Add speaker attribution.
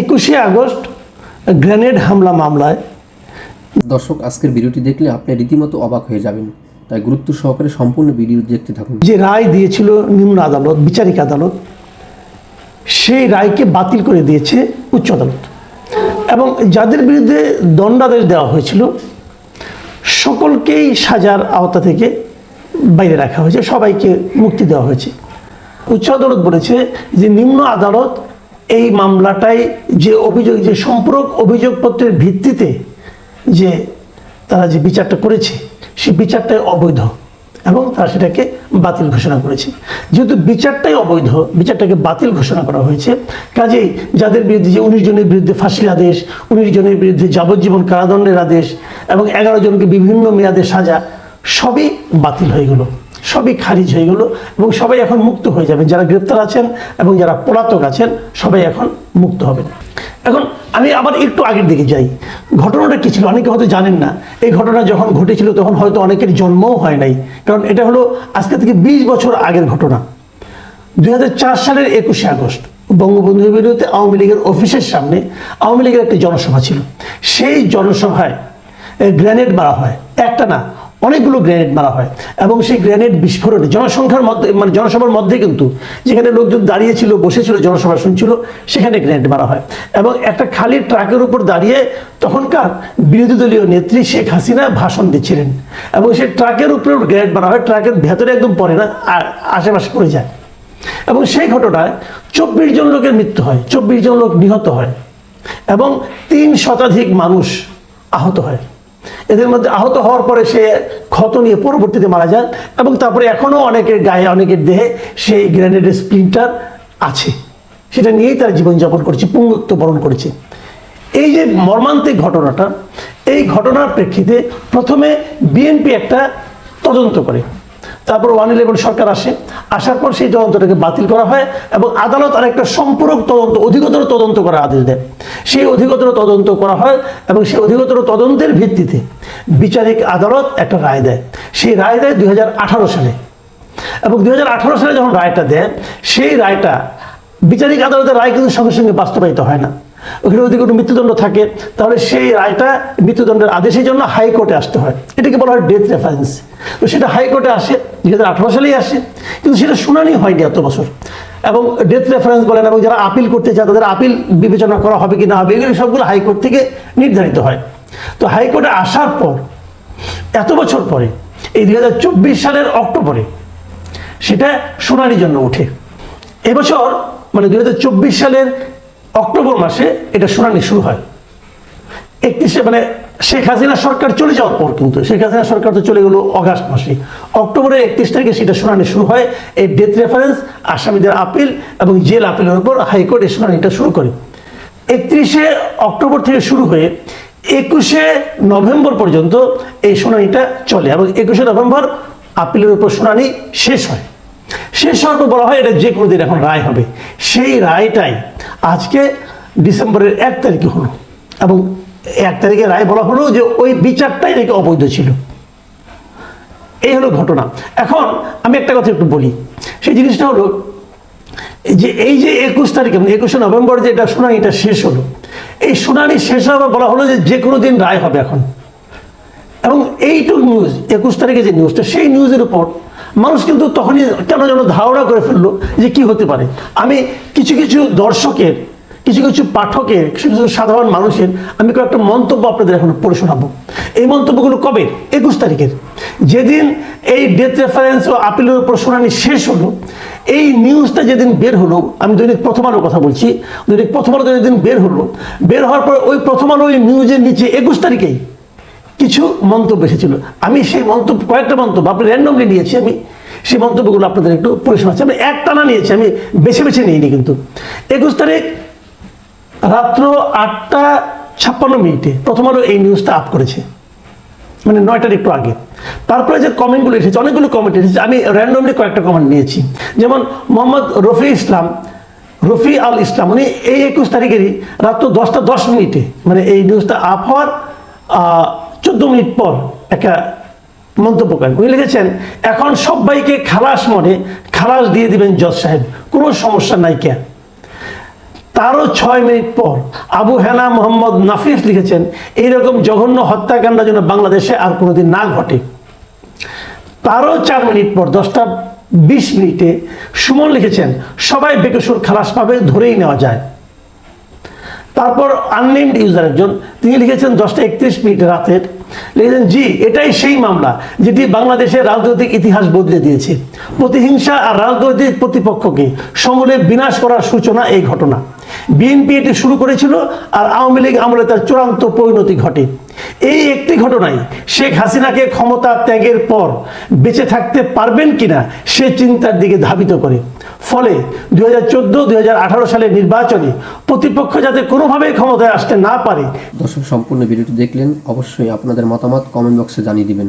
Speaker 1: একুশে August grenade হামলা মামলায়।
Speaker 2: দর্শক আজকের ভিডিওটি দেখলে আপনি রীতিমতো অবাক হয়ে যাবেন। তাই গুরুত্ব সহকারে সম্পূর্ণ ভিডিও দেখতে থাকুন।
Speaker 1: যে রায় দিয়েছিল নিম্ন আদালত বিচারিক আদালত সেই রায়কে বাতিল করে দিয়েছে উচ্চ আদালত। এবং যাদের বিরুদ্ধে দণ্ডাদেশ দেওয়া হয়েছিল সকলকেই সাজার আওতা থেকে বাইরে রাখা হয়েছে সবাইকে মুক্তি দেওয়া হয়েছে। উচ্চ আদালত বলেছে যে নিম্ন আদালত এই মামলাটাই যে অভিযোগ, যে সম্পূরক অভিযোগপত্রের ভিত্তিতে যে তারা যে বিচারটা করেছে, সে বিচারটাই অবৈধ এবং তারা সেটাকে বাতিল ঘোষণা করেছে। যেহেতু বিচারটাই অবৈধ, বিচারটাকে বাতিল ঘোষণা করা হয়েছে, কাজেই যাদের বিরুদ্ধে যে উনিশ জনের বিরুদ্ধে ফাঁসির আদেশ, উনিশ জনের বিরুদ্ধে যাবজ্জীবন কারাদণ্ডের আদেশ এবং এগারো জনকে বিভিন্ন মেয়াদে সাজা, সবই বাতিল হয়ে গেল। সবই খারিজ হয়ে গেল এবং সবাই এখন মুক্ত হয়ে যাবেন। যারা গ্রেপ্তার আছেন এবং যারা পলাতক আছেন, সবাই এখন মুক্ত হবেন। এখন আমি আবার একটু আগের দিকে যাই। ঘটনাটা কি ছিল? অনেকে হয়তো জানেন না। এই ঘটনা যখন ঘটেছিল, তখন হয়তো অনেকের জন্মও হয় নাই। কারণ এটা হলো আজকে থেকে বিশ বছর আগের ঘটনা। দুই হাজার চার সালের একুশে আগস্ট, বঙ্গবন্ধুর বিরুদ্ধে আওয়ামী লীগের অফিসের সামনে আওয়ামী লীগের একটি জনসভা ছিল। সেই জনসভায় গ্রেনেড মারা হয়। একটা না অনেকগুলো গ্রেনেড মারা হয়। এবং সেই গ্রেনেড বিস্ফোরণে, জনসংখ্যার মধ্যে মানে জনসভার মধ্যে কিন্তু, যেখানে লোকজন দাঁড়িয়েছিল, বসেছিল, জনসভা শুনছিল, সেখানে গ্রেনেড মারা হয়। এবং একটা খালি ট্রাকের উপর দাঁড়িয়ে তখনকার বিরোধী দলীয় নেত্রী শেখ হাসিনা ভাষণ দিচ্ছিলেন। এবং সেই ট্রাকের উপরে গ্রেনেড মারা হয়, ট্রাকের ভেতরে একদম পড়ে না, আর আশেপাশে পড়ে যায়। এবং সেই ঘটনায় চব্বিশ জন লোকের মৃত্যু হয়, চব্বিশ জন লোক নিহত হয়, এবং তিন শতাধিক মানুষ আহত হয়। এদের মধ্যে আহত হওয়ার পরে সে ক্ষত নিয়ে পরবর্তীতে মারা যায় এবং তারপরে এখনও অনেকের গায়ে, অনেকের দেহে সেই গ্রেনেডের স্প্রিন্টার আছে। সেটা নিয়েই তারা জীবনযাপন করেছে, পুঙ্গত্ব বরণ করেছে। এই যে মর্মান্তিক ঘটনাটা, এই ঘটনার প্রেক্ষিতে প্রথমে বিএনপি একটা তদন্ত করে। তারপর ওয়ান ইলেভেন সরকার আসে। আসার পর সেই তদন্তটাকে বাতিল করা হয় এবং আদালত আর একটা সম্পূরক তদন্ত, অধিকতর তদন্ত করার আদেশ দেয়। সেই অধিকতর তদন্ত করা হয় এবং সেই অধিকতর তদন্তের ভিত্তিতে বিচারিক আদালত একটা রায় দেয়। সেই রায় দেয় দুই হাজার আঠারো সালে। এবং দু হাজার আঠারো সালে যখন রায়টা দেয় সেই রায়টা বিচারিক আদালতের রায় কিন্তু সঙ্গে সঙ্গে বাস্তবায়িত হয় না। ওখানে যদি কোনো মৃত্যুদণ্ড থাকে, তাহলে সেই রায়টা মৃত্যুদণ্ডের আদেশের জন্য হাইকোর্টে আসতে হয়। এটাকে বলা হয় ডেথ রেফারেন্স তো সেটা হাইকোর্টে আসে দুই হাজার আঠারো সালেই আসে, কিন্তু সেটা শুনানি হয়নি এত বছর। এবং ডেথ রেফারেন্স বলেন, এবং যারা আপিল করতে চায়, তাদের আপিল বিবেচনা করা হবে কি না হবে, এগুলো সবগুলো হাইকোর্ট থেকে নির্ধারিত হয়। তো হাইকোর্টে আসার পর, এত বছর পরে, এই দুই হাজার চব্বিশ সালের অক্টোবরে, সেটা শুনানির জন্য ওঠে। এবছর মানে দুই হাজার চব্বিশ সালের অক্টোবর মাসে এটা শুনানি শুরু হয়। একত্রিশে মানে শেখ হাসিনা সরকার চলে যাওয়ার পর কিন্তু, শেখ হাসিনা সরকার তো চলে গেল অগাস্ট মাসে। অক্টোবরের একত্রিশ তারিখে সেটা শুনানি শুরু হয়, এই ডেথ রেফারেন্স আসামিদের আপিল এবং জেল আপিলের উপর হাইকোর্ট এই শুনানিটা শুরু করে। একত্রিশে অক্টোবর থেকে শুরু হয়ে একুশে নভেম্বর পর্যন্ত এই শুনানিটা চলে এবং একুশে নভেম্বর আপিলের উপর শুনানি শেষ হয়। শেষ হওয়ার পর বলা হয় এটা যে কোনো দিন এখন রায় হবে। সেই রায়টাই আজকে ডিসেম্বরের এক তারিখে হলো এবং এক তারিখে রায় বলা হলো যে ওই বিচারটাই নাকি অবৈধ ছিল। এই হলো ঘটনা। এখন আমি একটা কথা একটু বলি। সেই জিনিসটা হলো যে এই যে একুশ তারিখে মানে একুশে নভেম্বর যে এটা শুনানি এটা শেষ হলো, এই শুনানি শেষ হওয়ার বলা হলো যে যে কোনো দিন রায় হবে এখন। এবং এইটুকু নিউজ একুশ তারিখে যে নিউজটা সেই নিউজের উপর মানুষ কিন্তু তখনই কেন যেন ধারণা করে ফেলল যে কি হতে পারে। আমি কিছু কিছু দর্শকের, কিছু কিছু পাঠকের, কিছু কিছু সাধারণ মানুষের আমি কয়েকটা মন্তব্য আপনাদের এখন পড়ে শোনাবো। এই মন্তব্যগুলো কবে? একুশ তারিখের। যেদিন এই ডেথ রেফারেন্স ও আপিলের উপর শুনানি শেষ হলো, এই নিউজটা যেদিন বের হলো, আমি দৈনিক প্রথম আলোর কথা বলছি, দৈনিক প্রথম আলো যেদিন বের হলো, বের হওয়ার পর ওই প্রথম আলো ওই নিউজের নিচে একুশ তারিখেই কিছু মন্তব্য এসেছিল। আমি সেই মন্তব্য, কয়েকটা মন্তব্য আপনি র্যান্ডমলি নিয়েছি আমি। সেই মন্তব্যগুলো আপনাদের একটু পড়ে শোনাচ্ছি। আমি এক টানা নিয়েছি, আমি বেছে বেছে নিইনি কিন্তু। একুশ তারিখ রাত্র আটটা ছাপ্পান্ন মিনিটে প্রথম আলো এই নিউজটা আপ করেছে। মানে নয়টার একটু আগে। তারপরে যে কমেন্টগুলো এসেছে, অনেকগুলো কমেন্ট এসেছে। আমি র্যান্ডমলি কয়েকটা কমেন্ট নিয়েছি। যেমন মোহাম্মদ রফি ইসলাম, রফি আল ইসলাম, উনি এই একুশ তারিখেরই রাত্র দশটা দশ মিনিটে মানে এই নিউজটা আপ হওয়ার চোদ্দ মিনিট পর একটা মন্তব্য করেন। উনি লিখেছেন, এখন সবাইকে খালাস মনে খালাস দিয়ে দিবেন জজ সাহেব, কোনো সমস্যা নাই কে তারও ছয় মিনিট পর আবু হেনা মোহাম্মদ নাফিস লিখেছেন, এইরকম জঘন্য হত্যাকাণ্ড যেন বাংলাদেশে আর কোনোদিন না ঘটে। তারও চার মিনিট পর, দশটা বিশ মিনিটে সুমন লিখেছেন, সবাই বেকসুর খালাস পাবে, ধরেই নেওয়া যায়। তারপর আননেমড ইউজার একজন, তিনি লিখেছেন, দশটা একত্রিশ মিনিট রাতের লিখেছেন জি, এটাই সেই মামলা যেটি বাংলাদেশের রাজনৈতিক ইতিহাস বদলে দিয়েছে। প্রতিহিংসা আর রাজনৈতিক প্রতিপক্ষকে সমূলে বিনাশ করার সূচনা এই ঘটনা। বিএনপি এটি শুরু করেছিল আর আওয়ামী লীগ আমলে তার চূড়ান্ত পরিণতি ঘটে। এই একটি ঘটনায় শেখ হাসিনাকে ক্ষমতা ত্যাগের পর বেঁচে থাকতে পারবেন কিনা সে চিন্তার দিকে ধাবিত করে। ফলে দু হাজার চোদ্দ আঠারো সালের নির্বাচনে প্রতিপক্ষ যাতে কোনোভাবেই ক্ষমতায় আসতে না পারে।
Speaker 2: দর্শক, সম্পূর্ণ ভিডিওটি দেখলেন, অবশ্যই আপনাদের মতামত কমেন্ট বক্সে জানিয়ে দিবেন।